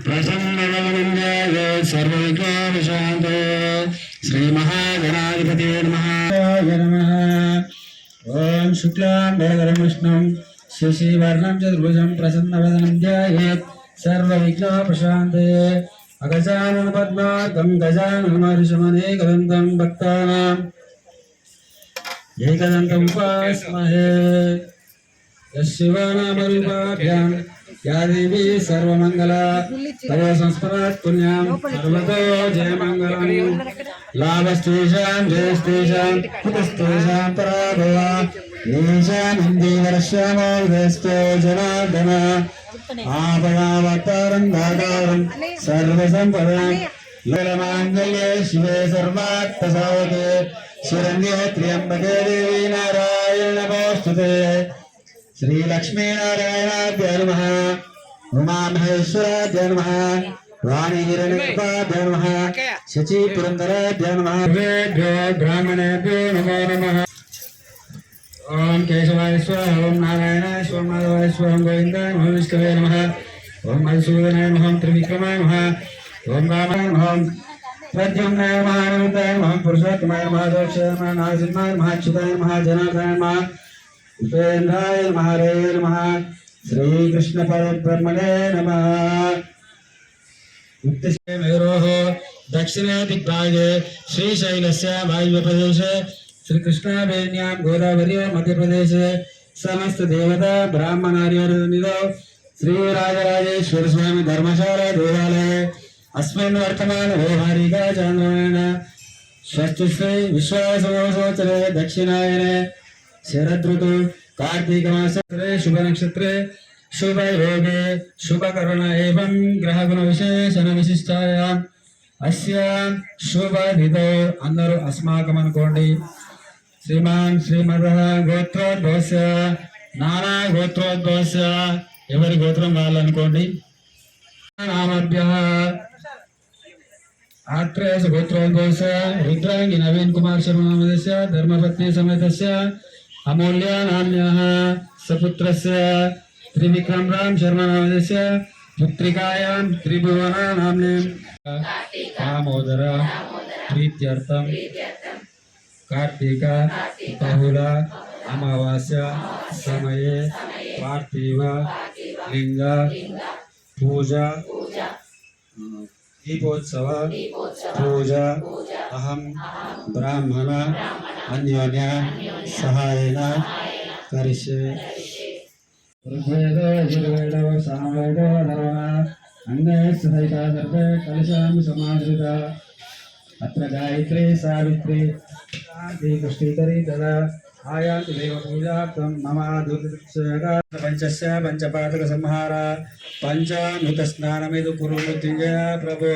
నమ పార్వతీపదే హర శివ మహాదేవ వందే మాతకు భుజం ప్రసన్నవనందాయ సర్వవిఘ్నోపశాంతే శ్రీ మహాగణాధిపతి నమః నమః ఓం శుక్లాం భరధరం విష్ణుం శశివర్ణం చతుర్భుజం ప్రసన్నవదనం ధ్యాయేత్ సర్వవిఘ్నోపశాంతే అగజానన పద్మార్గం గజాననమర్షమనేకదంతం భక్తానాం ఏకదంతం ఉపాస్మహే శివనామరూపాభ్యాం యా దేవీ సర్వమంగళ తవ సంస్మరాత్ పుణ్యాం సర్వతో జయమంగళం. లాభస్తేషాం జయస్తేషాం కుతస్తేషాం పరాభవ. ఏషాం హిందీ వర్షామో వేస్తో జనార్దన. ఆపదావతారం దాతారం సర్వసంపదాం. లోలమాంగళ్యే శివే సర్వార్థ సాధకే శరణ్యే श्री लक्ष्मी नारायण नम। उमा महेश्वर जन्म वाणी हिरण्यपाभ्य नम। शचि पुरंदर जन्म ब्राह्मण ओम केशवाय स्वाहा ओम नारायण स्वाम माधवाय स्वाम गोविंद महाविष्णवे नम नमः। ओम मधुसूदनाय नमः, ओम त्रिविक्रमाय नम। ओम रामाय नमः, ओम प्रद्युम्नाय नमः अनंताय नमः पुरुषोत्तमाय नमः दोषाय नमः नासिमाय नमः। उपेन्द्राय नमः हरे नमः। श्रीकृष्णपरब्रह्मणे नमः। मुक्तिश्रेमयोरोः दक्षिणे दिग्भागे श्रीशैलस्य वायुप्रदेशे श्रीकृष्णावेण्यां गोदावर्य मध्यप्रदेशे समस्तदेवता ब्राह्मणार्यनिधौ श्रीराजराजेश्वरस्वामिधर्मशाला देवालये अस्मिन् वर्तमानव्यवहारिका चन्द्रमेण षष्टिश्री विश्वासमोषोत्तरे दक्षिणायने శరదృతు కార్తీక మాసే శుభ నక్షత్రే శుభ యోగే శుభ కరుణ ఏవం విశేషణ విశిష్టాయ. అుభనిధో శుభ అందరూ అస్మాకం అనుకోండి. శ్రీమాన్ శ్రీమద గోత్రోద్భవస్య నానా గోత్రోద్భవస్య ఎవరి గోత్రం కావాలనుకోండి నామభ్య ఆత్రేయ గోత్రోద్భవస్య రుద్రాంగి నవీన్ కుమార్ శర్మ ధర్మపత్ని సమేత అమూల్య నామ్యః సపుత్రస్య త్రివిక్రమ్ రామ్ శర్మ నామధస్య పుత్రికాయాం త్రిభువన నామ్నీం దామోదర ప్రీత్యర్థం కార్తీక బహుళ అమావాస్య సమయే పార్థివ లింగ పూజ దీపోత్సవ పూజ అహం బ్రాహ్మణ అన్యోన్య సహాయన కరిష్యే ఋగ్వేదో సామవేదో ధర్మ అంగే సహిత సర్వే కలిశామి సమాశ్రిత అత్ర గాయత్రీ సావిత్రి శాంతి పుష్టికరీ తదా ఆయాంతి దేవ పూజార్థం మమ పంచస్య పంచపాతక సంహార పంచానుత స్నానమిదు కురు మృత్యుంజయ ప్రభో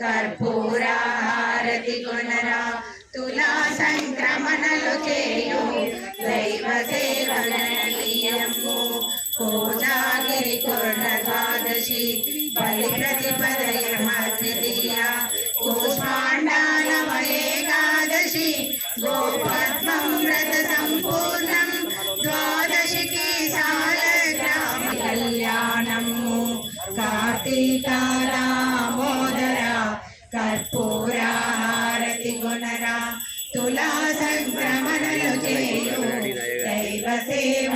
నాగాదిరాజవర కార్తీక తులా సంక్రమణలు చేయు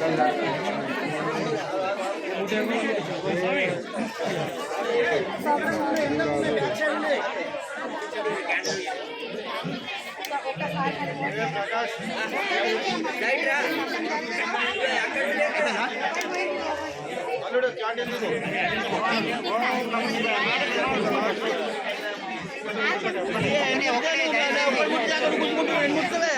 గణనీయము రవివారం హరే అందరు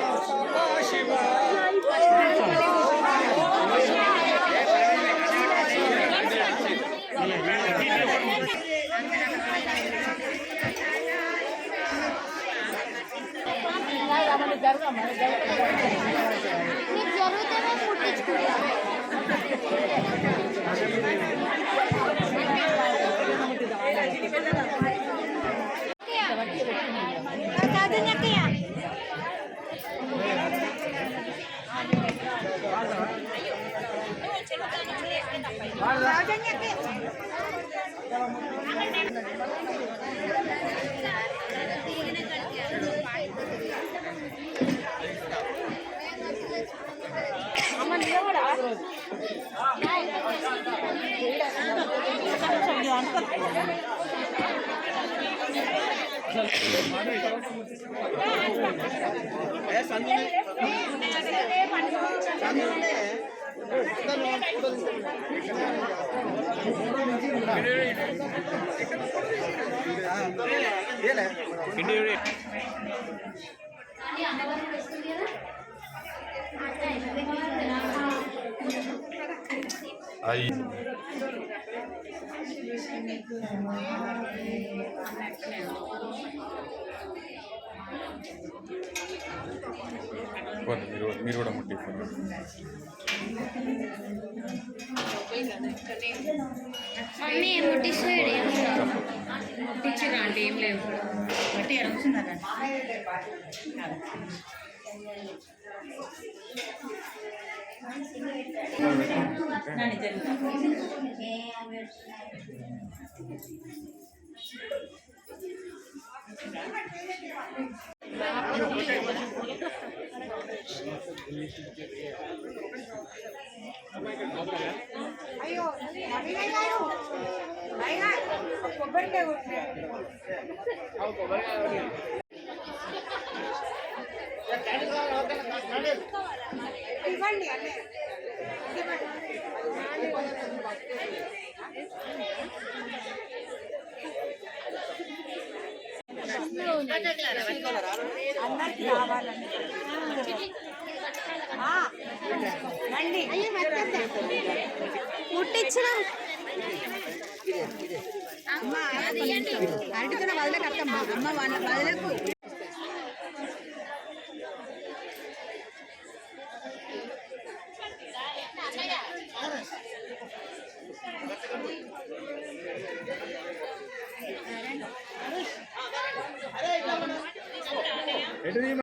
పోనీ, మీరు మీరు కూడా ముట్టి మమ్మీ ముట్టిస్తాడు ముట్టించారు అంటే ఏం లేవు బట్టి అయ్యో అభినయ్ గారు కొబ్బరికాయ కొబ్బరికాయ ఎరుగుతున్నారండి ముట్టించినాం అరటితో వదలకు అత్తమ్మ అమ్మ వాళ్ళ এটা দিয়ে